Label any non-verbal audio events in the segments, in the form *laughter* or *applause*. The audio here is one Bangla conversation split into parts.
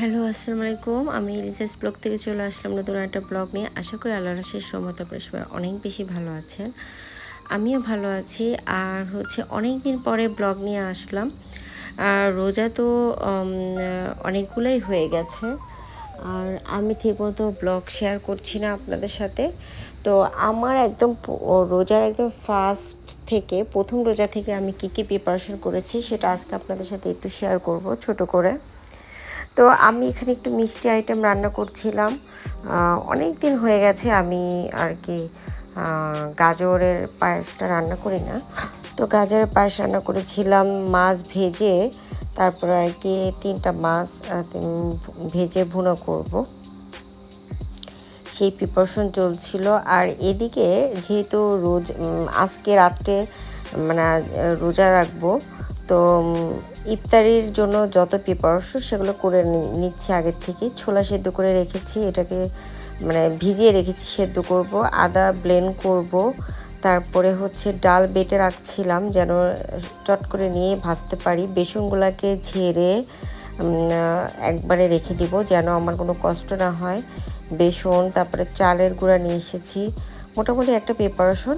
হ্যালো আসসালামু আলাইকুম আমি এলিজাস ব্লগ থেকে চলে আসলাম নতুন একটা ব্লগ নিয়ে। আশা করি আল্লাহ শেষ সময় আপনারা সবাই অনেক বেশি ভালো আছেন। আমিও ভালো আছি। আর হচ্ছে অনেক দিন পরে ব্লগ নিয়ে আসলাম। আর রোজা তো অনেকগুলোই হয়ে গেছে। আর আমি ঠিকমতো ব্লগ শেয়ার করছি না আপনাদের সাথে। তো আমার একদম রোজার একদম ফার্স্ট থেকে, প্রথম রোজা থেকে আমি কী কী প্রিপারেশন করেছি সেটা আজকে আপনাদের সাথে একটু শেয়ার করব ছোট করে। তো আমি এখানে একটু মিষ্টি আইটেম রান্না করছিলাম। অনেক দিন হয়ে গেছে আমি আর কি গাজরের পায়েসটা রান্না করি না। তো গাজরের পায়েস রান্না করেছিলাম, মাছ ভেজে, তারপর আর কি তিনটা মাছ ভেজে ভুনো করব। সেই প্রিপারেশন চলছিল। আর এদিকে যেহেতু রোজ আজকে রাত্রে মানে রোজা রাখব তো ইফতারির জন্য যত প্রিপারেশন সেগুলো করে নিচ্ছি আগের থেকে ছোলা সেদ্ধ করে রেখেছি, এটাকে মানে ভিজিয়ে রেখেছি, সেদ্ধ করব, আদা ব্লেন্ড করব। তারপরে হচ্ছে ডাল বেটে রাখছিলাম যেন চট করে নিয়ে ভাজতে পারি। বেসনগুলোকে ঝেড়ে একবারে রেখে দিব যেন আমার কোনো কষ্ট না হয়। বেসন, তারপরে চালের গুঁড়া নিয়ে এসেছি। মোটামুটি একটা প্রিপারেশন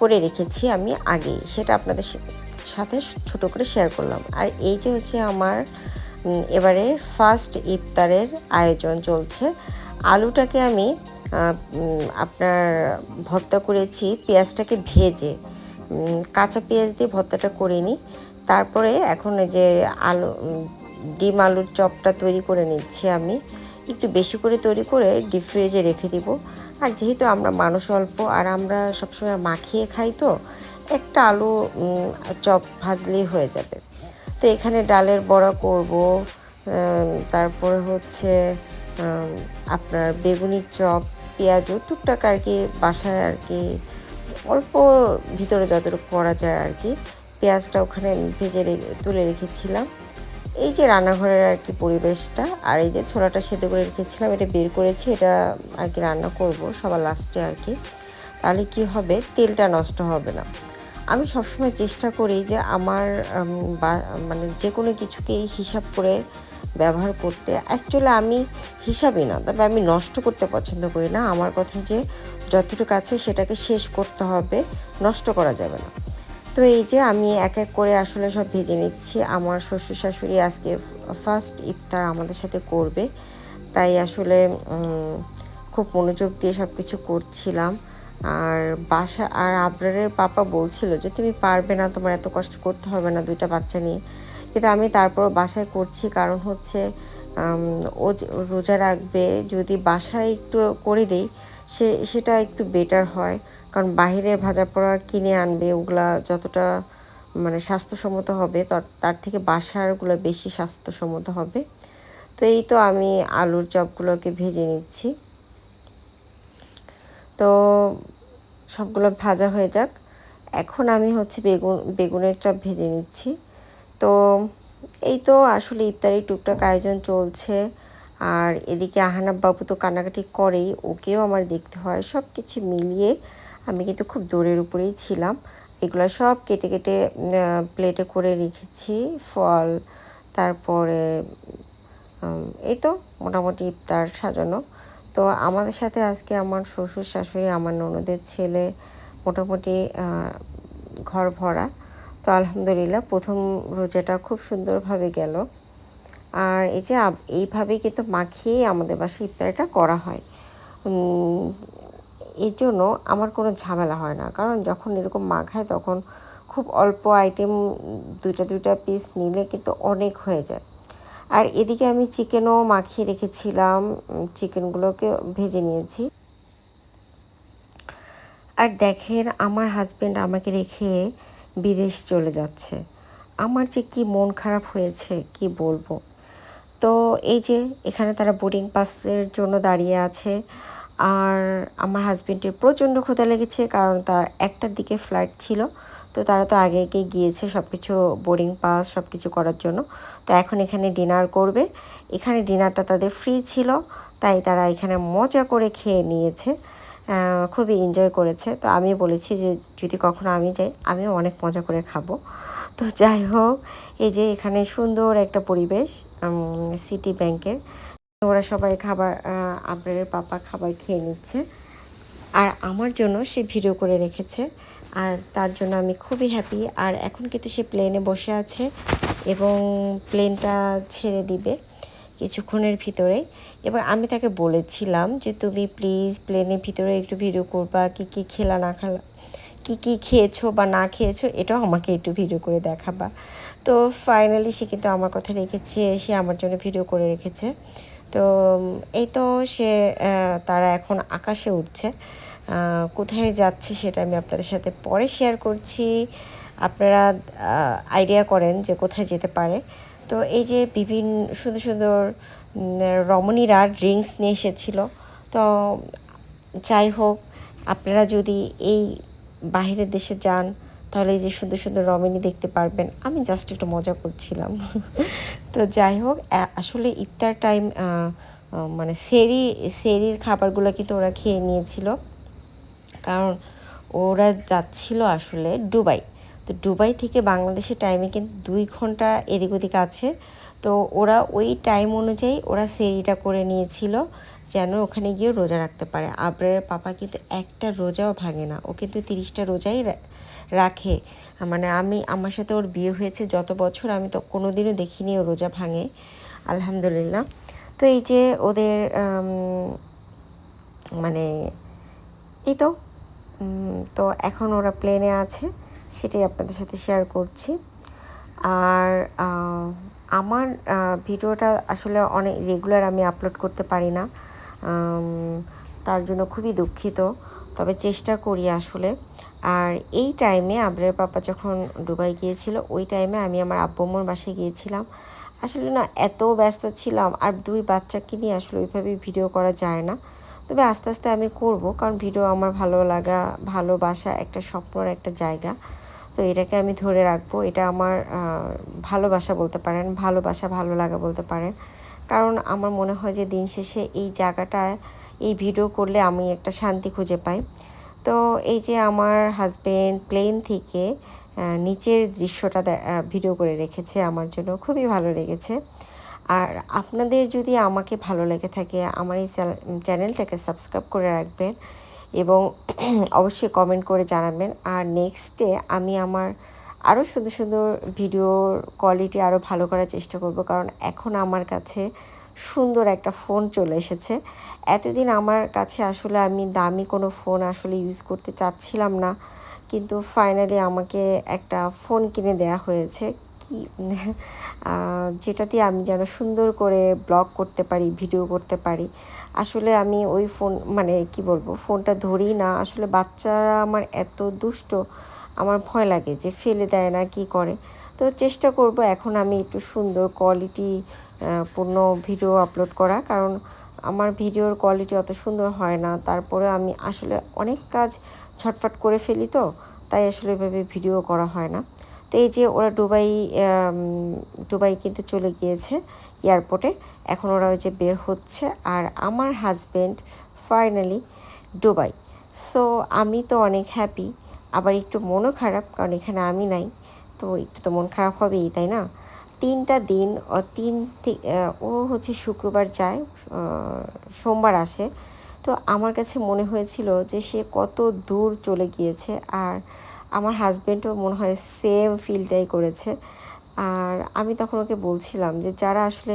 করে রেখেছি আমি আগেই। সেটা আপনাদের সাথে ছোট করে শেয়ার করলাম। আর এই যে হচ্ছে আমার এবারে ফার্স্ট ইফতারের আয়োজন চলছে। আলুটাকে আমি আপনার ভর্তা করেছি, পেঁয়াজটাকে ভেজে। কাঁচা পেঁয়াজ দিয়ে ভর্তাটা করে নিই। তারপরে এখন যে আলু ডিম আলুর চপটা তৈরি করে নিচ্ছি আমি। একটু বেশি করে তৈরি করে ডিপ ফ্রিজে রেখে দিব। আর যেহেতু আমরা মানুষ অল্প, আর আমরা সবসময় মাখিয়ে খাই তো একটা আলু চপ ভাজলেই হয়ে যাবে। তো এখানে ডালের বড়া করব তারপরে হচ্ছে আপনার বেগুনি চপ পেঁয়াজও টুকটাক আর কি বাসায় আর কি, অল্প ভিতরে যতটুকু করা যায় আর কি, পেঁয়াজটা ওখানে ভেজে তুলে রেখেছিলাম। এই যে রান্নাঘরের আর কি পরিবেশটা, আর এই যে ছোলাটা সেদ্ধ করে রেখেছিলাম, এটা বের করেছি, এটা আর কি রান্না করব সবার লাস্টে আর কি। তাহলে কি হবে? তেলটা নষ্ট হবে না। আমি সবসময় চেষ্টা করি যে আমার মানে যে কোনো কিছুকেই হিসাব করে ব্যবহার করতে। অ্যাকচুয়ালি আমি হিসাবই না, তবে আমি নষ্ট করতে পছন্দ করি না। আমার কথা যে যতটুকু আছে সেটাকে শেষ করতে হবে, নষ্ট করা যাবে না। তো এই যে আমি এক এক করে আসলে সব ভেজে নিচ্ছি। আমার শ্বশুর শাশুড়ি আজকে ফার্স্ট ইফতার আমাদের সাথে করবে। তাই আসলে খুব মনোযোগ দিয়ে সব কিছু করছিলাম। আর বাসা, আর আবরারের পাপা বলছিল যে, তুমি পারবে না, তোমার এত কষ্ট করতে হবে না দুইটা বাচ্চা নিয়ে। কিন্তু আমি তারপর বাসায় করছি। কারণ হচ্ছে ও রোজা রাখবে, যদি বাসায় একটু করে দেই, সে, সেটা একটু বেটার হয়। কারণ বাহিরের ভাজা পোড়া কিনে আনবে, ওগুলা যতটা মানে স্বাস্থ্যসম্মত হবে, তার থেকে বাসারগুলো বেশি স্বাস্থ্যসম্মত হবে। তো এই তো আমি আলুর চপগুলোকে ভেজে নিচ্ছি। তো সবগুলো ভাজা হয়ে যাক। এখন আমি হচ্ছে বেগুন, বেগুনের চপ ভেজে নিচ্ছি। তো এই তো আসলে ইফতারি টুকটাক আয়োজন চলছে। আর এদিকে আহানাব বাবু তো কান্নাকাটি করেই, ওকেও আমার দেখতে হয়। সব কিছু মিলিয়ে আমি কিন্তু খুব দৌড়ের উপরেই ছিলাম। এগুলো সব কেটে কেটে প্লেটে করে রেখেছি। ফল, তারপরে এই তো মোটামুটি ইফতার সাজানো। তো আমাদের সাথে আজকে আমার শ্বশুর শাশুড়ি, আমার ননদের ছেলে মোটামুটি ঘর ভরা। তো আলহামদুলিল্লাহ প্রথম রোজাটা খুব সুন্দরভাবে গেল। আর এই যে এইভাবেই কিন্তু মাখিয়ে আমাদের বাসায় ইফতারিটা করা হয়। এই জন্য আমার কোনো ঝামেলা হয় না। কারণ যখন এরকম মাখায় তখন খুব অল্প আইটেম দুইটা দুইটা পিস নিলে কিন্তু অনেক হয়ে যায়। আর এদিকে আমি চিকেনও মাখিয়ে রেখেছিলাম চিকেনগুলোকে ভেজে নিয়েছি। আর দেখেন, আমার হাজবেন্ড আমাকে রেখে বিদেশ চলে যাচ্ছে। আমার যে কি মন খারাপ হয়েছে, কি বলব? তো এই যে, এখানে তারা বোর্ডিং পাসের জন্য দাঁড়িয়ে আছে। আর আমার হাজবেন্ডের প্রচণ্ড ক্ষুধা লেগেছে, কারণ তার একটার দিকে ফ্লাইট ছিল। তো তারা তো আগে আগে গিয়েছে সব কিছু বোর্ডিং পাস সব কিছু করার জন্য। তো এখন এখানে ডিনার করবে। এখানে ডিনারটা তাদের ফ্রি ছিল, তাই তারা এখানে মজা করে খেয়ে নিয়েছে। খুবই এনজয় করেছে। তো আমি বলেছি যে, যদি কখনো আমি যাই, আমিও অনেক মজা করে খাব। তো যাই হোক, এই যে এখানে সুন্দর একটা পরিবেশ সিটি ব্যাংকের ওরা সবাই খাবার আবরারের পাপা খাবার খেয়ে নিচ্ছে। আর আমার জন্য সে ভিডিও করে রেখেছে। আর তার জন্য আমি খুবই হ্যাপি আর এখন কিন্তু সে প্লেনে বসে আছে এবং প্লেনটা ছেড়ে দিবে কিছুক্ষণের ভিতরে। এবার আমি তাকে বলেছিলাম যে, তুমি প্লিজ প্লেনের ভিতরে একটু ভিডিও করবা। কী কী খেলা না খেলা, কী কী খেয়েছো বা না খেয়েছো, এটাও আমাকে একটু ভিডিও করে দেখাবা। তো ফাইনালি সে কিন্তু আমার কথা রেখেছে। সে আমার জন্য ভিডিও করে রেখেছে। তো এই তো সে তারা এখন আকাশে উঠছে কোথায় যাচ্ছে সেটা আমি আপনাদের সাথে পরে শেয়ার করছি। আপনারা আইডিয়া করেন যে কোথায় যেতে পারে। তো এই যে বিভিন্ন সুন্দর সুন্দর রমণীরা ড্রিঙ্কস নিয়ে এসেছিল। তো যাই হোক, আপনারা যদি এই বাহিরের দেশে যান তাহলে যে সুন্দর সুন্দর রমণী দেখতে পারবেন, আমি জাস্ট একটু মজা করছিলাম। তো যাই হোক আসলে ইফতার টাইম মানে সেরি, সেরির খাবারগুলো কিন্তু ওরা খেয়ে নিয়েছিল। কারণ ওরা যাচ্ছিল আসলে দুবাই। তো দুবাই থেকে বাংলাদেশের টাইমে কিন্তু দুই ঘণ্টা এদিক ওদিক আছে। তো ওরা ওই টাইম অনুযায়ী ওরা সেরিটা করে নিয়েছিল যেন ওখানে গিয়ে রোজা রাখতে পারে। আবরারের পাপা কিন্তু একটা রোজাও ভাঙে না। ও কিন্তু তিরিশটা রোজাই রাখে। মানে আমি, আমার সাথে ওর বিয়ে হয়েছে যত বছর, আমি তো কোনো দিনও দেখিনি ও রোজা ভাঙে। আলহামদুলিল্লাহ। তো এই যে ওদের মানে এই তো তো এখন ওরা প্লেনে আছে। সেটাই আপনাদের সাথে শেয়ার করছি। আর আমার ভিডিওটা আসলে অনেক রেগুলার আমি আপলোড করতে পারি না। তার জন্য খুবই দুঃখিত। তবে চেষ্টা করি আসলে। আর এই টাইমে আবরের পাপা যখন দুবাই গিয়েছিল, ওই টাইমে আমি আমার আব্বুম্মর বাসায় গিয়েছিলাম। আসলে না, এত ব্যস্ত ছিলাম। আর দুই বাচ্চাকে নিয়ে আসলে ওইভাবে ভিডিও করা যায় না। তবে আস্তে আস্তে আমি করব, কারণ ভিডিও আমার ভালো লাগা, ভালোবাসা একটা স্বপ্নর একটা জায়গা। তো এটাকে আমি ধরে রাখব, এটা আমার ভালোবাসা বলতে পারেন, ভালোবাসা ভালো লাগা বলতে পারেন। কারণ আমার মনে হয় যে দিন শেষে এই জায়গাটায় এই ভিডিও করলে আমি একটা শান্তি খুঁজে পাই। তো এই যে আমার হাজবেন্ড প্লেন থেকে নিচের দৃশ্যটা ভিডিও করে রেখেছে আমার জন্য, খুবই ভালো লেগেছে। আর আপনাদের যদি আমাকে ভালো লেগে থাকে, আমার এই চ্যানেলটাকে সাবস্ক্রাইব করে রাখবেন এবং *clears throat* অবশ্যই কমেন্ট করে জানাবেন। আর নেক্সটে আমি আমার আরও সুন্দর সুন্দর ভিডিওর কোয়ালিটি আরও ভালো করার চেষ্টা করব, কারণ এখন আমার কাছে সুন্দর একটা ফোন চলে এসেছে। এতদিন আমার কাছে আসলে আমি দামি কোনো ফোন আসলে ইউজ করতে চাচ্ছিলাম না, কিন্তু ফাইনালি আমাকে একটা ফোন কিনে দেয়া হয়েছে। কি? *laughs* যেটা দিয়ে আমি যেন সুন্দর করে ব্লগ করতে পারি ভিডিও করতে পারি। আসলে আমি ওই ফোন মানে কি বলব ফোনটা ধরি না। আসলে বাচ্চারা আমার এত দুষ্ট, আমার ভয় লাগে যে ফেলে দেয় না, কি করে? তো চেষ্টা করব এখন আমি একটু সুন্দর কোয়ালিটি পূর্ণ ভিডিও আপলোড করা। কারণ আমার ভিডিওর কোয়ালিটি অত সুন্দর হয় না। তারপরে আমি আসলে অনেক কাজ ছটফট করে ফেলি তো। তাই আসলে এভাবে ভিডিও করা হয় না। তো এই যে ওরা দুবাই দুবাই কিন্তু চলে গিয়েছে এয়ারপোর্টে। এখন ওরা ওই যে বের হচ্ছে আর আমার হাজব্যান্ড ফাইনালি দুবাই। সো আমি তো অনেক হ্যাপি আবার একটু মনও খারাপ কারণ এখানে আমি নাই। তো একটু তো মন খারাপ হবেই, তাই না? তিনটা দিন তিন ও হচ্ছে শুক্রবার যায় সোমবার আসে। তো আমার কাছে মনে হয়েছিল যে সে কত দূর চলে গিয়েছে আর আমার হাজব্যান্ডও মনে হয় সেম ফিলটাই করেছে। আর আমি তখন ওকে বলছিলাম যে, যারা আসলে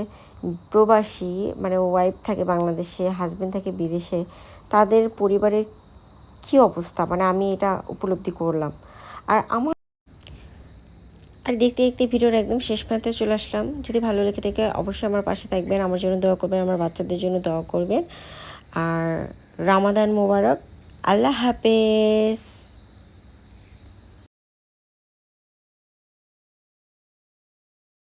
প্রবাসী মানে ওয়াইফ থাকে বাংলাদেশে হাজব্যান্ড থাকে বিদেশে, তাদের পরিবারের কী অবস্থা? মানে আমি এটা উপলব্ধি করলাম। আর আমার আর দেখতে দেখতে ভিডিওর একদম শেষ প্রান্তে চলে আসলাম। যদি ভালো লেগে থাকে, অবশ্যই আমার পাশে থাকবেন, আমার জন্য দোয়া করবেন, আমার বাচ্চাদের জন্য দোয়া করবেন। আর রামাদান মোবারক, আল্লাহ হাফেজ।